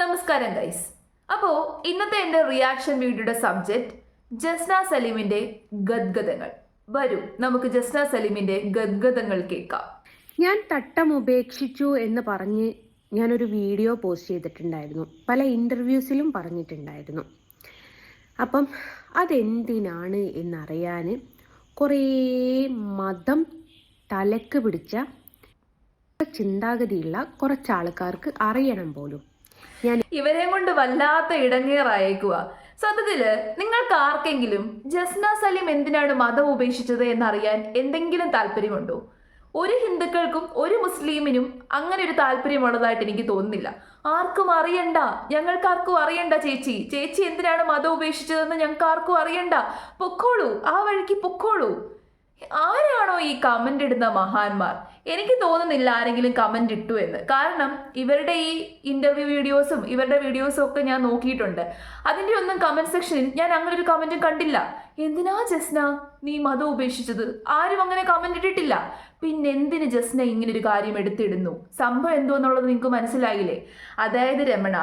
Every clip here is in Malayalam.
നമസ്കാരം ഗൈസ് അപ്പോൾ ഇന്നത്തെ എന്റെ റിയാക്ഷൻ വീഡിയോയുടെ സബ്ജക്റ്റ് ജസ്ന സലീമിന്റെ ഗദ്ഗതങ്ങൾ വരൂ നമുക്ക് ജസ്ന സലീമിന്റെ ഗദ്ഗതങ്ങൾ കേൾക്കാം. ഞാൻ തട്ടം ഉപേക്ഷിച്ചു എന്ന് പറഞ്ഞ് ഞാനൊരു വീഡിയോ പോസ്റ്റ് ചെയ്തിട്ടുണ്ടായിരുന്നു. പല ഇന്റർവ്യൂസിലും പറഞ്ഞിട്ടുണ്ടായിരുന്നു. അപ്പം അതെന്തിനാണ് എന്നറിയാൻ കുറേ മതം തലക്ക് പിടിച്ച ചിന്താഗതിയുള്ള കുറച്ച് ആൾക്കാർക്ക് അറിയണം പോലും. ഞാൻ ഇവരെ കൊണ്ട് വല്ലാത്ത ഇടങ്ങേറായേക്കുക സത്യത്തിൽ നിങ്ങൾക്ക് ആർക്കെങ്കിലും ജസ്ന സലീം എന്തിനാണ് മതം ഉപേക്ഷിച്ചത് എന്നറിയാൻ എന്തെങ്കിലും താല്പര്യമുണ്ടോ? ഒരു ഹിന്ദുക്കൾക്കും ഒരു മുസ്ലിമിനും അങ്ങനെ ഒരു താല്പര്യമുള്ളതായിട്ട് എനിക്ക് തോന്നുന്നില്ല. ആർക്കും അറിയണ്ട. ഞങ്ങൾക്ക് ആർക്കും അറിയണ്ട ചേച്ചി. ചേച്ചി എന്തിനാണ് മതം ഉപേക്ഷിച്ചതെന്ന് ഞങ്ങൾക്ക് ആർക്കും അറിയണ്ട. പൊക്കോളൂ. ആ വഴിക്ക് പൊക്കോളൂ. ആരാണോ ഈ കമന്റ് ഇടുന്ന മഹാന്മാർ? എനിക്ക് തോന്നുന്നില്ല ആരെങ്കിലും കമന്റ് ഇട്ടു എന്ന്. കാരണം ഇവരുടെ ഈ ഇന്റർവ്യൂ വീഡിയോസും ഇവരുടെ വീഡിയോസും ഒക്കെ ഞാൻ നോക്കിയിട്ടുണ്ട്. അതിന്റെ ഒന്നും കമന്റ് സെക്ഷനിൽ ഞാൻ അങ്ങനെ ഒരു കമന്റും കണ്ടില്ല. എന്തിനാ ജസ്ന നീ മതം ഉപേക്ഷിച്ചത്? ആരും അങ്ങനെ കമന്റ് ഇട്ടിട്ടില്ല. പിന്നെ എന്തിന് ജസ്ന ഇങ്ങനെ ഒരു കാര്യം എടുത്തിടുന്നു? സംഭവം എന്തോ എന്നുള്ളത് നിങ്ങൾക്ക് മനസ്സിലായില്ലേ? അതായത് രമണ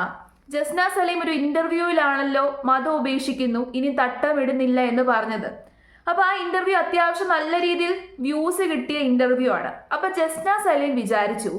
ജസ്ന സലീം ഒരു ഇന്റർവ്യൂവിലാണല്ലോ മതം ഉപേക്ഷിക്കുന്നു ഇനി തട്ടമിടുന്നില്ല എന്ന് പറഞ്ഞത്. അപ്പൊ ആ ഇന്റർവ്യൂ അത്യാവശ്യം നല്ല രീതിയിൽ വ്യൂസ് കിട്ടിയ ഇന്റർവ്യൂ ആണ്. അപ്പോൾ ജസ്ന സലീം വിചാരിച്ചു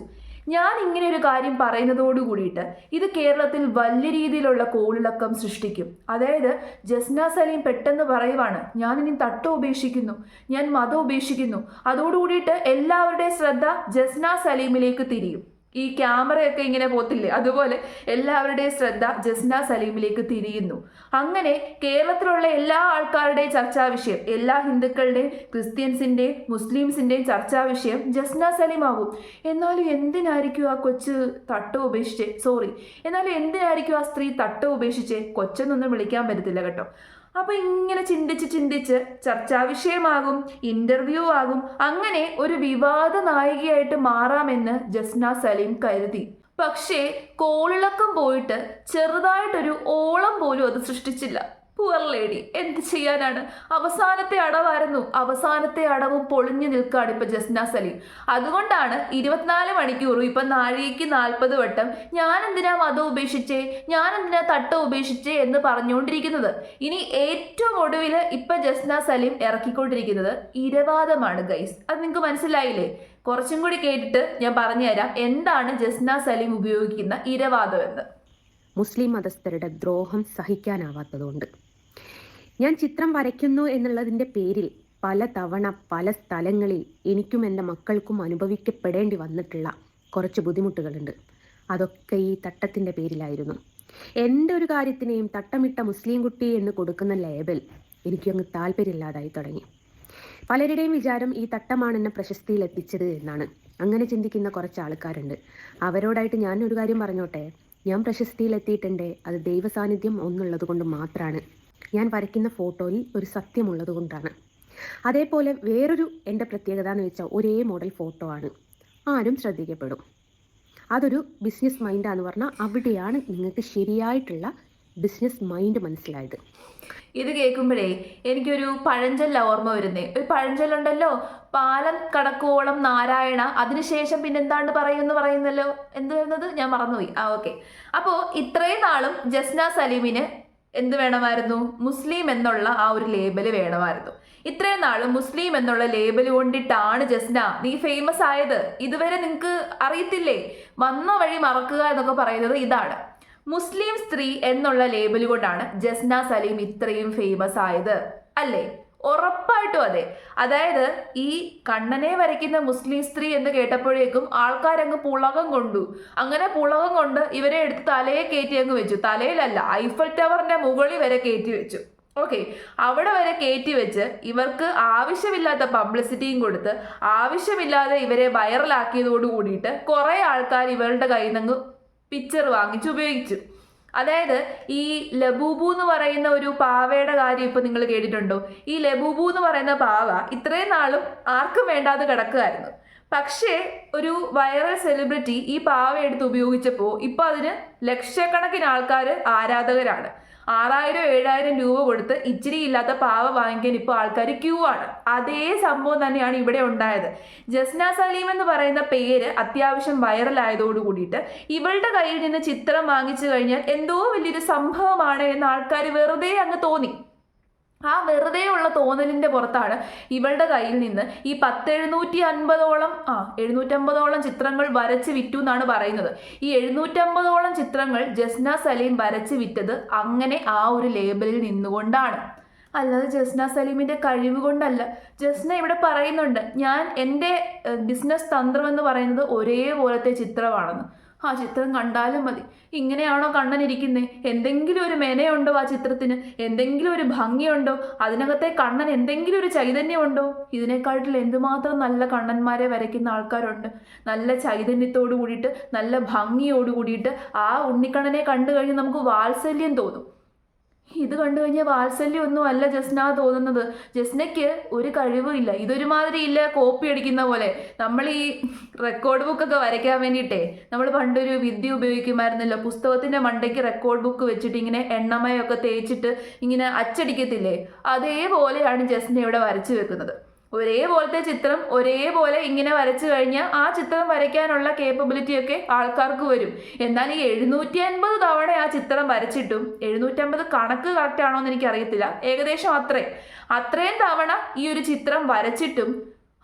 ഞാൻ ഇങ്ങനെ ഒരു കാര്യം പറയുന്നതോട് കൂടിയിട്ട് ഇത് കേരളത്തിൽ വലിയ രീതിയിലുള്ള കോളിളക്കം സൃഷ്ടിക്കും. അതായത് ജസ്ന സലീം പെട്ടെന്ന് പറയുവാണ് ഞാൻ ഇനി തട്ടം ഉപേക്ഷിക്കുന്നു ഞാൻ മതം ഉപേക്ഷിക്കുന്നു. അതോടുകൂടിയിട്ട് എല്ലാവരുടെയും ശ്രദ്ധ ജസ്ന സലീമിലേക്ക് തിരിയും. ഈ ക്യാമറയൊക്കെ ഇങ്ങനെ പോത്തില്ലേ അതുപോലെ എല്ലാവരുടെയും ശ്രദ്ധ ജസ്ന സലീമിലേക്ക് തിരിയുന്നു. അങ്ങനെ കേരളത്തിലുള്ള എല്ലാ ആൾക്കാരുടെയും ചർച്ചാ വിഷയം എല്ലാ ഹിന്ദുക്കളുടെയും ക്രിസ്ത്യൻസിന്റെയും മുസ്ലിംസിന്റെയും ചർച്ചാ വിഷയം ജസ്ന സലീമാകും എന്നാലും എന്തിനായിരിക്കും ആ കൊച്ച് തട്ട ഉപേക്ഷിച്ചേ? സോറി എന്നാലും എന്തിനായിരിക്കും ആ സ്ത്രീ തട്ട ഉപേക്ഷിച്ചേ? കൊച്ചെന്നൊന്നും വിളിക്കാൻ പറ്റത്തില്ല കേട്ടോ. അപ്പൊ ഇങ്ങനെ ചിന്തിച്ച് ചിന്തിച്ച് ചർച്ചാ വിഷയമാകും ഇന്റർവ്യൂ ആകും അങ്ങനെ ഒരു വിവാദ നായികയായിട്ട് മാറാമെന്ന് ജസ്ന സലീം കരുതി. പക്ഷേ കോളിളക്കം പോയിട്ട് ചെറുതായിട്ടൊരു ഓളം പോലും അത് സൃഷ്ടിച്ചില്ല. പുവർ ലേഡി എന്ത് ചെയ്യാനാണ്? അവസാനത്തെ അടവായിരുന്നു. അവസാനത്തെ അടവും പൊളിഞ്ഞു നിൽക്കുകയാണ് ഇപ്പൊ ജസ്ന സലീം. അതുകൊണ്ടാണ് ഇരുപത്തിനാല് മണിക്കൂറും ഇപ്പൊ നാഴികയ്ക്ക് നാൽപ്പത് വട്ടം ഞാൻ എന്തിനാ മതം ഉപേക്ഷിച്ചേ? ഞാൻ എന്തിനാ തട്ട ഉപേക്ഷിച്ചേ എന്ന് പറഞ്ഞുകൊണ്ടിരിക്കുന്നത്? ഇനി ഏറ്റവും ഒടുവിൽ ഇപ്പൊ ജസ്ന സലീം ഇറക്കിക്കൊണ്ടിരിക്കുന്നത് ഇരവാദമാണ് ഗൈസ് അത് നിങ്ങൾക്ക് മനസ്സിലായില്ലേ? കുറച്ചും കൂടി കേട്ടിട്ട് ഞാൻ പറഞ്ഞുതരാം എന്താണ് ജസ്ന സലീം ഉപയോഗിക്കുന്ന ഇരവാദം എന്ന്. മുസ്ലിം മതസ്ഥരുടെ ദ്രോഹം സഹിക്കാനാവാത്തതുകൊണ്ട് ഞാൻ ചിത്രം വരയ്ക്കുന്നു എന്നുള്ളതിന്റെ പേരിൽ പല തവണ പല സ്ഥലങ്ങളിൽ എനിക്കും എന്റെ മക്കൾക്കും അനുഭവിക്കപ്പെടേണ്ടി വന്നിട്ടുള്ള കുറച്ച് ബുദ്ധിമുട്ടുകളുണ്ട്. അതൊക്കെ ഈ തട്ടത്തിന്റെ പേരിലായിരുന്നു. എന്റെ ഒരു കാര്യത്തിനെയും തട്ടമിട്ട മുസ്ലിം കുട്ടി എന്ന് കൊടുക്കുന്ന ലേബൽ എനിക്കങ്ങ് താല്പര്യമില്ലാതായി തുടങ്ങി. പലരുടെയും വിചാരം ഈ തട്ടമാണ് എന്നെ പ്രശസ്തിയിൽ എത്തിച്ചത് എന്നാണ്. അങ്ങനെ ചിന്തിക്കുന്ന കുറച്ച് ആൾക്കാരുണ്ട്. അവരോടായിട്ട് ഞാൻ ഒരു കാര്യം പറഞ്ഞോട്ടെ? ഞാൻ പ്രശസ്തിയിൽ എത്തിയിട്ടുണ്ട്. അത് ദൈവസാന്നിധ്യം ഒന്നുള്ളത് കൊണ്ട് മാത്രമാണ് ഞാൻ വരയ്ക്കുന്ന ഫോട്ടോയിൽ ഒരു സത്യമുള്ളത് കൊണ്ടാണ്. അതേപോലെ വേറൊരു എന്റെ പ്രത്യേകത എന്ന് വെച്ചാൽ ഒരേ മോഡൽ ഫോട്ടോ ആണ്. ആരും ശ്രദ്ധിക്കപ്പെടും. അതൊരു ബിസിനസ് മൈൻഡാന്ന് പറഞ്ഞാൽ അവിടെയാണ് നിങ്ങൾക്ക് ശരിയായിട്ടുള്ള ബിസിനസ് മൈൻഡ് മനസ്സിലായത്. ഇത് കേൾക്കുമ്പോഴേ എനിക്കൊരു പഴഞ്ചൊല്ല ഓർമ്മ വരുന്നേ. ഒരു പഴഞ്ചൊല്ലുണ്ടല്ലോ പാലം കടക്കോളം നാരായണ അതിനുശേഷം പിന്നെ എന്താണ്ട് പറയുമെന്ന് പറയുന്നല്ലോ? എന്ത് വരുന്നത്? ഞാൻ മറന്നുപോയി. ആ ഓക്കെ. അപ്പോൾ ഇത്രയും നാളും ജസ്ന സലീമിന് എന്ത് വേണമായിരുന്നു? മുസ്ലിം എന്നുള്ള ആ ഒരു ലേബൽ വേണമായിരുന്നു. ഇത്രയും നാളും മുസ്ലിം എന്നുള്ള ലേബൽ കൊണ്ടിട്ടാണ് ജസ്ന നീ ഫേമസ് ആയത്. ഇതുവരെ നിങ്ങൾക്ക് അറിയത്തില്ലേ? വന്ന വഴി മറക്കുക എന്നൊക്കെ പറയുന്നത് ഇതാണ്. മുസ്ലിം സ്ത്രീ എന്നുള്ള ലേബൽ കൊണ്ടാണ് ജസ്ന സലീം ഇത്രയും ഫേമസ് ആയത്. അല്ലേ? ഉറപ്പായിട്ടും അതെ. അതായത് ഈ കണ്ണനെ വരയ്ക്കുന്ന മുസ്ലിം സ്ത്രീ എന്ന് കേട്ടപ്പോഴേക്കും ആൾക്കാരങ്ങ് പുളകം കൊണ്ടു. അങ്ങനെ പുളകം കൊണ്ട് ഇവരെ എടുത്ത് തലയെ കയറ്റി അങ്ങ് വെച്ചു. തലയിലല്ല ഐഫൽ ടവറിന്റെ മുകളിൽ വരെ കയറ്റി വെച്ചു. ഓക്കെ അവിടെ വരെ കയറ്റി വെച്ച് ഇവർക്ക് ആവശ്യമില്ലാത്ത പബ്ലിസിറ്റിയും കൊടുത്ത് ആവശ്യമില്ലാതെ ഇവരെ വൈറലാക്കിയതോട് കൂടിയിട്ട് കുറേ ആൾക്കാർ ഇവരുടെ കയ്യിൽ നിന്ന് പിക്ചർ വാങ്ങിച്ച് ഉപയോഗിച്ചു. അതായത് ഈ ലബൂബു എന്ന് പറയുന്ന ഒരു പാവയുടെ കാര്യം ഇപ്പൊ നിങ്ങൾ കേട്ടിട്ടുണ്ടോ? ഈ ലബൂബു എന്ന് പറയുന്ന പാവ ഇത്രയും നാളും ആർക്കും വേണ്ടാതെ കിടക്കുമായിരുന്നു പക്ഷേ ഒരു വൈറൽ സെലിബ്രിറ്റി ഈ പാവ എടുത്ത് ഉപയോഗിച്ചപ്പോൾ ഇപ്പോൾ അതിന് ലക്ഷക്കണക്കിന് ആൾക്കാർ ആരാധകരാണ്. ആറായിരം ഏഴായിരം രൂപ കൊടുത്ത് ഇച്ചിരി ഇല്ലാത്ത പാവ വാങ്ങിക്കാൻ ഇപ്പോൾ ആൾക്കാർ ക്യൂ ആണ്. അതേ സംഭവം തന്നെയാണ് ഇവിടെ ഉണ്ടായത്. ജസ്ന സലീം എന്ന് പറയുന്ന പേര് അത്യാവശ്യം വൈറലായതോട് കൂടിയിട്ട് ഇവളുടെ കയ്യിൽ നിന്ന് ചിത്രം വാങ്ങിച്ചു കഴിഞ്ഞാൽ എന്തോ വലിയൊരു സംഭവമാണ് എന്ന് ആൾക്കാർ വെറുതെ അങ്ങ് തോന്നി. ആ വെറുതെ ഉള്ള തോന്നലിന്റെ പുറത്താണ് ഇവളുടെ കയ്യിൽ നിന്ന് ഈ പത്ത് എഴുന്നൂറ്റി അൻപതോളം ആ എഴുന്നൂറ്റമ്പതോളം ചിത്രങ്ങൾ വരച്ച് വിറ്റു എന്നാണ് പറയുന്നത്. ഈ എഴുന്നൂറ്റമ്പതോളം ചിത്രങ്ങൾ ജസ്ന സലീം വരച്ച് വിറ്റത് അങ്ങനെ ആ ഒരു ലേബലിൽ നിന്നുകൊണ്ടാണ്. അല്ലാതെ ജസ്ന സലീമിന്റെ കഴിവ് കൊണ്ടല്ല. ജസ്ന ഇവിടെ പറയുന്നുണ്ട് ഞാൻ എന്റെ ബിസിനസ് തന്ത്രം എന്ന് പറയുന്നത് ഒരേപോലത്തെ ചിത്രമാണെന്ന്. ആ ചിത്രം കണ്ടാലും മതി. ഇങ്ങനെയാണോ കണ്ണനിരിക്കുന്നത് എന്തെങ്കിലും ഒരു മെനയുണ്ടോ ആ ചിത്രത്തിന്? എന്തെങ്കിലും ഒരു ഭംഗിയുണ്ടോ? അതിനകത്തെ കണ്ണൻ എന്തെങ്കിലും ഒരു ചൈതന്യമുണ്ടോ? ഇതിനെക്കാട്ടിൽ എന്തുമാത്രം നല്ല കണ്ണന്മാരെ വരയ്ക്കുന്ന ആൾക്കാരുണ്ട്. നല്ല ചൈതന്യത്തോടു കൂടിയിട്ട് നല്ല ഭംഗിയോട് കൂടിയിട്ട് ആ ഉണ്ണിക്കണ്ണനെ കണ്ടു കഴിഞ്ഞ് നമുക്ക് വാത്സല്യം തോന്നും. ഇത് കണ്ടു കഴിഞ്ഞാൽ വാത്സല്യമൊന്നും അല്ല ജസ്ന തോന്നുന്നത്. ജസ്നയ്ക്ക് ഒരു കഴിവും ഇല്ല. ഇതൊരുമാതിരി ഇല്ല കോപ്പി അടിക്കുന്ന പോലെ. നമ്മൾ ഈ റെക്കോർഡ് ബുക്കൊക്കെ വരയ്ക്കാൻ വേണ്ടിയിട്ടേ നമ്മൾ പണ്ടൊരു വിദ്യ ഉപയോഗിക്കുമായിരുന്നല്ലോ. പുസ്തകത്തിന്റെ മണ്ടയ്ക്ക് റെക്കോർഡ് ബുക്ക് വെച്ചിട്ട് ഇങ്ങനെ എണ്ണമയൊക്കെ തേച്ചിട്ട് ഇങ്ങനെ അച്ചടിക്കത്തില്ലേ? അതേപോലെയാണ് ജസ്ന ഇവിടെ വരച്ചു വെക്കുന്നത്. ഒരേപോലത്തെ ചിത്രം ഒരേപോലെ ഇങ്ങനെ വരച്ചു കഴിഞ്ഞാൽ ആ ചിത്രം വരയ്ക്കാനുള്ള കേപ്പബിലിറ്റി ഒക്കെ ആൾക്കാർക്ക് വരും. എന്നാൽ ഈ എഴുന്നൂറ്റി അൻപത് തവണ ആ ചിത്രം വരച്ചിട്ടും എഴുന്നൂറ്റമ്പത് കണക്ക് കറക്റ്റ് ആണോ എന്ന് എനിക്ക് അറിയത്തില്ല ഏകദേശം അത്രേ. അത്രയും തവണ ഈ ഒരു ചിത്രം വരച്ചിട്ടും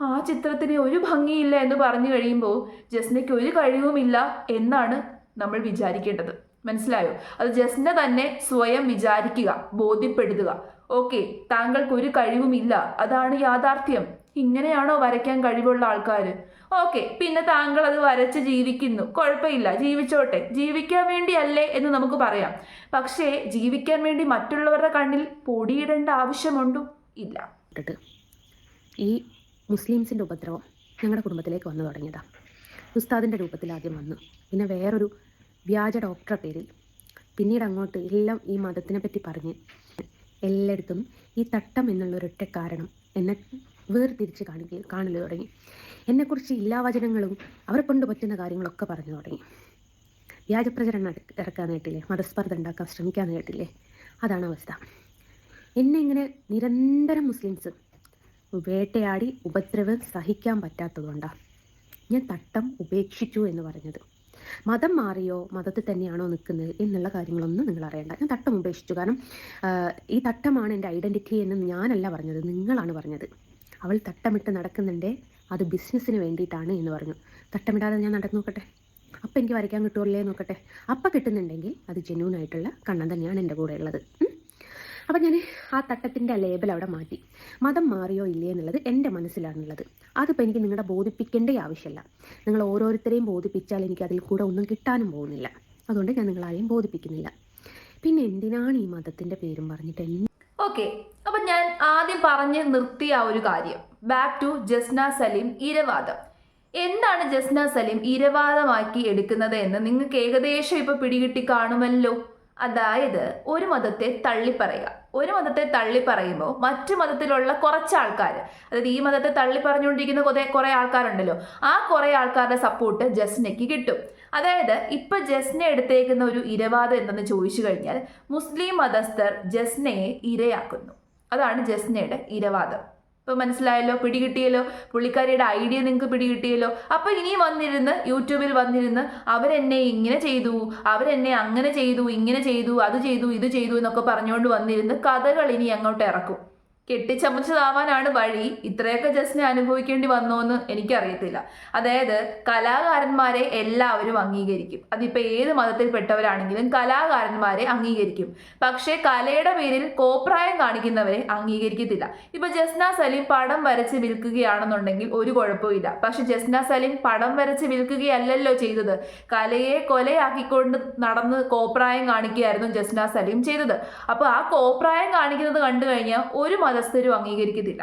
ആ ചിത്രത്തിന് ഒരു ഭംഗിയില്ല എന്ന് പറഞ്ഞു കഴിയുമ്പോൾ ജസ്നയ്ക്ക് ഒരു കഴിവുമില്ല എന്നാണ് നമ്മൾ വിചാരിക്കേണ്ടത്. മനസ്സിലായോ? അത് ജസ്ന തന്നെ സ്വയം വിചാരിക്കുക ബോധ്യപ്പെടുത്തുക. ഓക്കെ താങ്കൾക്ക് ഒരു കഴിവുമില്ല. അതാണ് യാഥാർത്ഥ്യം. ഇങ്ങനെയാണോ വരയ്ക്കാൻ കഴിവുള്ള ആൾക്കാർ ഓക്കെ പിന്നെ താങ്കൾ അത് വരച്ച് ജീവിക്കുന്നു. കുഴപ്പമില്ല ജീവിച്ചോട്ടെ. ജീവിക്കാൻ വേണ്ടിയല്ലേ എന്ന് നമുക്ക് പറയാം. പക്ഷേ ജീവിക്കാൻ വേണ്ടി മറ്റുള്ളവരുടെ കണ്ണിൽ പൊടിയിടേണ്ട ആവശ്യമുണ്ടോ? ഇല്ല. ഈ മുസ്ലിംസിന്റെ ഉപദ്രവം ഞങ്ങളുടെ കുടുംബത്തിലേക്ക് വന്നു തുടങ്ങിയതാ. ഉസ്താദിന്റെ രൂപത്തിൽ ആദ്യം വന്നു. പിന്നെ വേറൊരു വ്യാജ ഡോക്ടറെ പേരിൽ. പിന്നീട് അങ്ങോട്ട് എല്ലാം ഈ മതത്തിനെ പറ്റി പറഞ്ഞ് എല്ലായിടത്തും ഈ തട്ടം എന്നുള്ള ഒരൊറ്റ കാരണം എന്നെ വേർതിരിച്ച് കാണിക്കുക കാണൽ തുടങ്ങി. എന്നെക്കുറിച്ച് എല്ലാ വചനങ്ങളും അവരെ കൊണ്ട് പറ്റുന്ന കാര്യങ്ങളൊക്കെ പറഞ്ഞു തുടങ്ങി. വ്യാജപ്രചരണം ഇറക്കാൻ കേട്ടില്ലേ? മതസ്പർദ്ധ ഉണ്ടാക്കാൻ ശ്രമിക്കാൻ കേട്ടില്ലേ? അതാണ് അവസ്ഥ. എന്നെ ഇങ്ങനെ നിരന്തരം മുസ്ലിംസ് വേട്ടയാടി ഉപദ്രവം സഹിക്കാൻ പറ്റാത്തതുകൊണ്ടാണ് ഞാൻ തട്ടം ഉപേക്ഷിച്ചു എന്ന് പറഞ്ഞത്. മതം മാറിയോ മതത്തിൽ തന്നെയാണോ നിൽക്കുന്നത് എന്നുള്ള കാര്യങ്ങളൊന്നും നിങ്ങൾ അറിയണ്ട. ഞാൻ തട്ടം ഉപേക്ഷിച്ചു. കാരണം ഈ തട്ടമാണ് എന്റെ ഐഡന്റിറ്റി എന്ന് ഞാനല്ല പറഞ്ഞത് നിങ്ങളാണ് പറഞ്ഞത്. അവൾ തട്ടമിട്ട് നടക്കുന്നുണ്ട് അത് ബിസിനസ്സിന് വേണ്ടിയിട്ടാണ് എന്ന് പറഞ്ഞു. തട്ടമിടാതെ ഞാൻ നടന്നു നോക്കട്ടെ? അപ്പം എനിക്ക് വരയ്ക്കാൻ കിട്ടുമല്ലേ നോക്കട്ടെ? അപ്പം കിട്ടുന്നുണ്ടെങ്കിൽ അത് ജെന്യൂൻ ആയിട്ടുള്ള കണ്ണൻ തന്നെയാണ് എന്റെ കൂടെ ഉള്ളത്. അപ്പം ഞാൻ ആ തട്ടത്തിന്റെ ലേബൽ അവിടെ മാറ്റി. മതം മാറിയോ ഇല്ലേ എന്നുള്ളത് എന്റെ മനസ്സിലാണുള്ളത്. അതിപ്പോൾ എനിക്ക് നിങ്ങളുടെ ബോധിപ്പിക്കേണ്ട ആവശ്യമില്ല നിങ്ങൾ ഓരോരുത്തരെയും ബോധിപ്പിച്ചാൽ എനിക്ക് അതിൽ കൂടെ ഒന്നും കിട്ടാനും പോകുന്നില്ല. അതുകൊണ്ട് ഞാൻ നിങ്ങളാരെയും ബോധിപ്പിക്കുന്നില്ല. പിന്നെ എന്തിനാണ് ഈ മതത്തിന്റെ പേരും പറഞ്ഞിട്ട് ഓക്കെ അപ്പൊ ഞാൻ ആദ്യം പറഞ്ഞ് നിർത്തിയ ആ ഒരു കാര്യം. ബാക്ക് ടു ജസ്ന സലീം ഇരവാദം. എന്താണ് ജസ്ന സലീം ഇരവാദമാക്കി എടുക്കുന്നത് എന്ന് നിങ്ങൾക്ക് ഏകദേശം ഇപ്പൊ പിടികിട്ടി കാണുമല്ലോ. അതായത് ഒരു മതത്തെ തള്ളിപ്പറയുക. ഒരു മതത്തെ തള്ളി പറയുമ്പോൾ മറ്റു മതത്തിലുള്ള കുറച്ച് ആൾക്കാർ അതായത് ഈ മതത്തെ തള്ളി പറഞ്ഞുകൊണ്ടിരിക്കുന്ന കുറേ കുറേ ആൾക്കാരുണ്ടല്ലോ ആ കുറേ ആൾക്കാരുടെ സപ്പോർട്ട് ജസ്നയ്ക്ക് കിട്ടും. അതായത് ഇപ്പൊ ജസ്ന എടുത്തേക്കുന്ന ഒരു ഇരവാദം എന്തെന്ന് ചോദിച്ചു കഴിഞ്ഞാൽ മുസ്ലിം മതസ്ഥർ ജസ്നയെ ഇരയാക്കുന്നു. അതാണ് ജസ്നയുടെ ഇരവാദം. ഇപ്പൊ മനസ്സിലായല്ലോ പിടികിട്ടിയല്ലോ പുള്ളിക്കാരിയുടെ ഐഡിയ നിങ്ങൾക്ക് പിടികിട്ടിയല്ലോ. അപ്പൊ ഇനി വന്നിരുന്ന് യൂട്യൂബിൽ വന്നിരുന്ന് അവരെന്നെ ഇങ്ങനെ ചെയ്തു അവരെന്നെ അങ്ങനെ ചെയ്തു ഇങ്ങനെ ചെയ്തു അത് ചെയ്തു ഇത് ചെയ്തു എന്നൊക്കെ പറഞ്ഞുകൊണ്ട് വന്നിരുന്ന് കഥകൾ ഇനി അങ്ങോട്ട് ഇറക്കും. കെട്ടിച്ചമച്ചതാവാനാണ് വഴി. ഇത്രയൊക്കെ ജസ്റ്റിനെ അനുഭവിക്കേണ്ടി വന്നോ എന്ന് എനിക്കറിയത്തില്ല. അതായത് കലാകാരന്മാരെ എല്ലാവരും അംഗീകരിക്കും. അതിപ്പോൾ ഏത് മതത്തിൽപ്പെട്ടവരാണെങ്കിലും കലാകാരന്മാരെ അംഗീകരിക്കും. പക്ഷേ കലയുടെ പേരിൽ കോപ്രായം കാണിക്കുന്നവരെ അംഗീകരിക്കത്തില്ല. ഇപ്പൊ ജസ്ന സലീം പടം വരച്ച് വിൽക്കുകയാണെന്നുണ്ടെങ്കിൽ ഒരു കുഴപ്പമില്ല പക്ഷെ ജസ്ന സലീം പടം വരച്ച് വിൽക്കുകയല്ലല്ലോ ചെയ്തത്. കലയെ കൊലയാക്കിക്കൊണ്ട് നടന്ന് കോപ്രായം കാണിക്കുകയായിരുന്നു ജസ്ന സലീം ചെയ്തത്. അപ്പോൾ ആ കോപ്രായം കാണിക്കുന്നത് കണ്ടു കഴിഞ്ഞാൽ ഒരു മതസ്ഥരും അംഗീകരിക്കത്തില്ല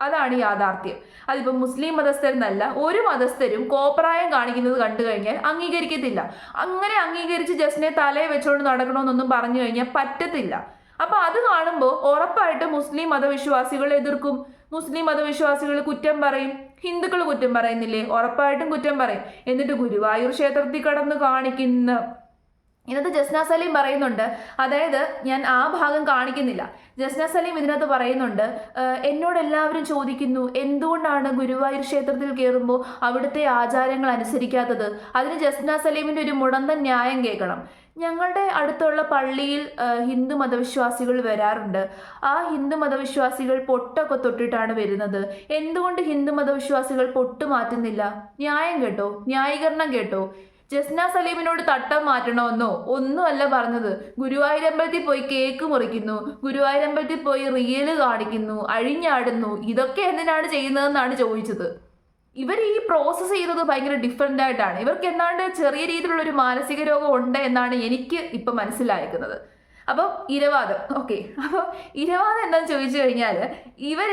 അതാണ് യാഥാർത്ഥ്യം. അതിപ്പോൾ മുസ്ലിം മതസ്ഥരെന്നല്ല ഒരു മതസ്ഥരും കോപ്രായം കാണിക്കുന്നത് കണ്ടു കഴിഞ്ഞാൽ അംഗീകരിക്കത്തില്ല. അങ്ങനെ അംഗീകരിച്ച് ജസ്റ്റിനെ തലയെ വെച്ചുകൊണ്ട് നടക്കണമെന്നൊന്നും പറഞ്ഞു കഴിഞ്ഞാൽ പറ്റത്തില്ല. അപ്പൊ അത് കാണുമ്പോൾ ഉറപ്പായിട്ട് മുസ്ലിം മതവിശ്വാസികൾ എതിർക്കും. മുസ്ലിം മതവിശ്വാസികൾ കുറ്റം പറയും. ഹിന്ദുക്കൾ കുറ്റം പറയുന്നില്ലേ? ഉറപ്പായിട്ടും കുറ്റം പറയും. എന്നിട്ട് ഗുരുവായൂർ ക്ഷേത്രത്തിൽ കടന്ന് കാണിക്കുന്ന ഇതിനകത്ത് ജസ്ന സലീം പറയുന്നുണ്ട് അതായത് ഞാൻ ആ ഭാഗം കാണിക്കുന്നില്ല. ജസ്ന സലീം ഇതിനകത്ത് പറയുന്നുണ്ട് എന്നോട് എല്ലാവരും ചോദിക്കുന്നു എന്തുകൊണ്ടാണ് ഗുരുവായൂർ ക്ഷേത്രത്തിൽ കയറുമ്പോൾ അവിടുത്തെ ആചാരങ്ങൾ അനുസരിക്കാത്തത്? അതിന് ജസ്ന സലീമിന്റെ ഒരു മുടന്ത ന്യായം കേൾക്കണം. ഞങ്ങളുടെ അടുത്തുള്ള പള്ളിയിൽ ഹിന്ദു മതവിശ്വാസികൾ വരാറുണ്ട്. ആ ഹിന്ദു മതവിശ്വാസികൾ പൊട്ടൊക്കെ തൊട്ടിട്ടാണ് വരുന്നത്. എന്തുകൊണ്ട് ഹിന്ദു മതവിശ്വാസികൾ പൊട്ട് മാറ്റുന്നില്ല ന്യായം കേട്ടോ ന്യായീകരണം കേട്ടോ. ജസ്ന സലീമിനോട് തട്ടം മാറ്റണമെന്നോ ഒന്നുമല്ല പറഞ്ഞത്. ഗുരുവായൂരമ്പലത്തിൽ പോയി കേക്ക് മുറിക്കുന്നു. ഗുരുവായൂരമ്പലത്തിൽ പോയി റിയൽ കാണിക്കുന്നു. അഴിഞ്ഞാടുന്നു. ഇതൊക്കെ എന്തിനാണ് ചെയ്യുന്നതെന്നാണ് ചോദിച്ചത്. ഇവർ ഈ പ്രോസസ്സ് ചെയ്തത് ഭയങ്കര ഡിഫറെന്റ് ആയിട്ടാണ്. ഇവർക്ക് എന്നാണ്ട് ചെറിയ രീതിയിലുള്ള ഒരു മാനസിക രോഗം ഉണ്ട് എന്നാണ് എനിക്ക് ഇപ്പം മനസ്സിലായിരിക്കുന്നത്. അപ്പം ഇരവാദം. ഓക്കെ അപ്പം ഇരവാദം എന്താണെന്ന് ചോദിച്ചു കഴിഞ്ഞാൽ ഇവർ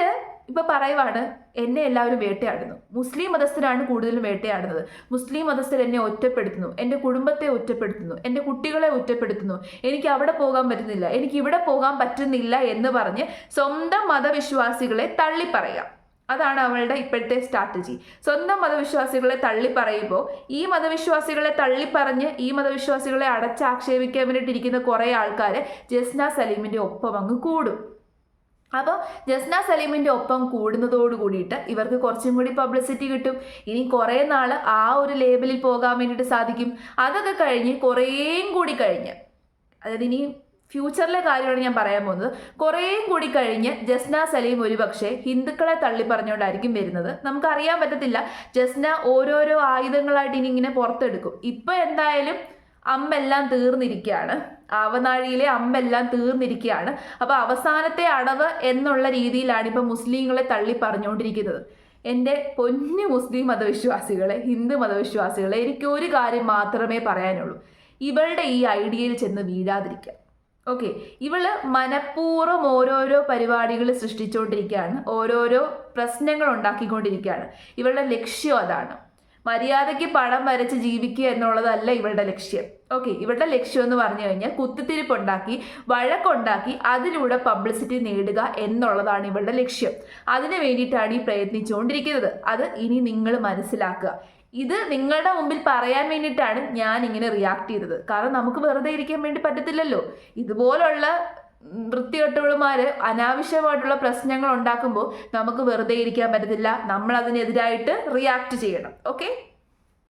ഇപ്പൊ പറയുവാണ് എന്നെ എല്ലാവരും വേട്ടയാടുന്നു. മുസ്ലിം മതസ്ഥരാണ് കൂടുതലും വേട്ടയാടുന്നത്. മുസ്ലിം മതസ്ഥർ എന്നെ ഒറ്റപ്പെടുത്തുന്നു. എന്റെ കുടുംബത്തെ ഒറ്റപ്പെടുത്തുന്നു. എന്റെ കുട്ടികളെ ഒറ്റപ്പെടുത്തുന്നു. എനിക്ക് അവിടെ പോകാൻ പറ്റുന്നില്ല. എനിക്ക് ഇവിടെ പോകാൻ പറ്റുന്നില്ല എന്ന് പറഞ്ഞ് സ്വന്തം മതവിശ്വാസികളെ തള്ളിപ്പറയാം അതാണ് അവളുടെ ഇപ്പോഴത്തെ സ്ട്രാറ്റജി. സ്വന്തം മതവിശ്വാസികളെ തള്ളി പറയുമ്പോൾ ഈ മതവിശ്വാസികളെ തള്ളി പറഞ്ഞ് ഈ മതവിശ്വാസികളെ അടച്ചാക്ഷേപിക്കാൻ വേണ്ടിയിട്ടിരിക്കുന്ന കുറേ ആൾക്കാർ ജസ്ന സലീമിന്റെ ഒപ്പം അങ്ങ് കൂടും. അപ്പോൾ ജസ്ന സലീമിന്റെ ഒപ്പം കൂടുന്നതോട് കൂടിയിട്ട് ഇവർക്ക് കുറച്ചും കൂടി പബ്ലിസിറ്റി കിട്ടും. ഇനി കുറേ നാൾ ആ ഒരു ലേബലിൽ പോകാൻ വേണ്ടിയിട്ട് സാധിക്കും. അതൊക്കെ കഴിഞ്ഞ് കുറേയും കൂടി കഴിഞ്ഞ്. അതായത് ഇനി ഫ്യൂച്ചറിലെ കാര്യമാണ് ഞാൻ പറയാൻ പോകുന്നത്. കുറേയും കൂടി കഴിഞ്ഞ് ജസ്ന സലീം ഒരുപക്ഷെ ഹിന്ദുക്കളെ തള്ളി പറഞ്ഞുകൊണ്ടായിരിക്കും വരുന്നത്. നമുക്കറിയാൻ പറ്റത്തില്ല. ജസ്ന ഓരോരോ ആയുധങ്ങളായിട്ട് ഇനി ഇങ്ങനെ പുറത്തെടുക്കും. ഇപ്പം എന്തായാലും അമ്പെല്ലാം തീർന്നിരിക്കുകയാണ്. ആവനാഴിയിലെ അമ്പെല്ലാം തീർന്നിരിക്കുകയാണ്. അപ്പോൾ അവസാനത്തെ അടവ് എന്നുള്ള രീതിയിലാണ് ഇപ്പൊ മുസ്ലിങ്ങളെ തള്ളി പറഞ്ഞുകൊണ്ടിരിക്കുന്നത്. എന്റെ പൊന്നു മുസ്ലിം മതവിശ്വാസികളെ ഹിന്ദു മതവിശ്വാസികളെ എനിക്ക് ഒരു കാര്യം മാത്രമേ പറയാനുള്ളൂ. ഇവളുടെ ഈ ഐഡിയയിൽ ചെന്ന് വീഴാതിരിക്കുക. ഓക്കെ. ഇവൾ മനഃപൂർവം ഓരോരോ പരിപാടികൾ സൃഷ്ടിച്ചുകൊണ്ടിരിക്കുകയാണ്. ഓരോരോ പ്രശ്നങ്ങൾ ഉണ്ടാക്കിക്കൊണ്ടിരിക്കുകയാണ്. ഇവളുടെ ലക്ഷ്യം അതാണ്. മര്യാദയ്ക്ക് പണം വരച്ച് ജീവിക്കുക എന്നുള്ളതല്ല ഇവളുടെ ലക്ഷ്യം. ഓക്കെ ഇവളുടെ ലക്ഷ്യം എന്ന് പറഞ്ഞു കഴിഞ്ഞാൽ കുത്തിത്തിരിപ്പുണ്ടാക്കി വഴക്കുണ്ടാക്കി അതിലൂടെ പബ്ലിസിറ്റി നേടുക എന്നുള്ളതാണ് ഇവളുടെ ലക്ഷ്യം. അതിനു വേണ്ടിയിട്ടാണ് ഈ പ്രയത്നിച്ചുകൊണ്ടിരിക്കുന്നത്. അത് ഇനി നിങ്ങൾ മനസ്സിലാക്കുക. ഇത് നിങ്ങളുടെ മുമ്പിൽ പറയാൻ വേണ്ടിയിട്ടാണ് ഞാൻ ഇങ്ങനെ റിയാക്ട് ചെയ്തത്. കാരണം നമുക്ക് വെറുതെ ഇരിക്കാൻ വേണ്ടി പറ്റത്തില്ലല്ലോ. ഇതുപോലുള്ള ഉം, വൃത്തികെട്ടുകളുമാര് അനാവശ്യമായിട്ടുള്ള പ്രശ്നങ്ങൾ ഉണ്ടാക്കുമ്പോൾ നമുക്ക് വെറുതെ ഇരിക്കാൻ പറ്റത്തില്ല. നമ്മൾ അതിനെതിരായിട്ട് റിയാക്ട് ചെയ്യണം. ഓക്കെ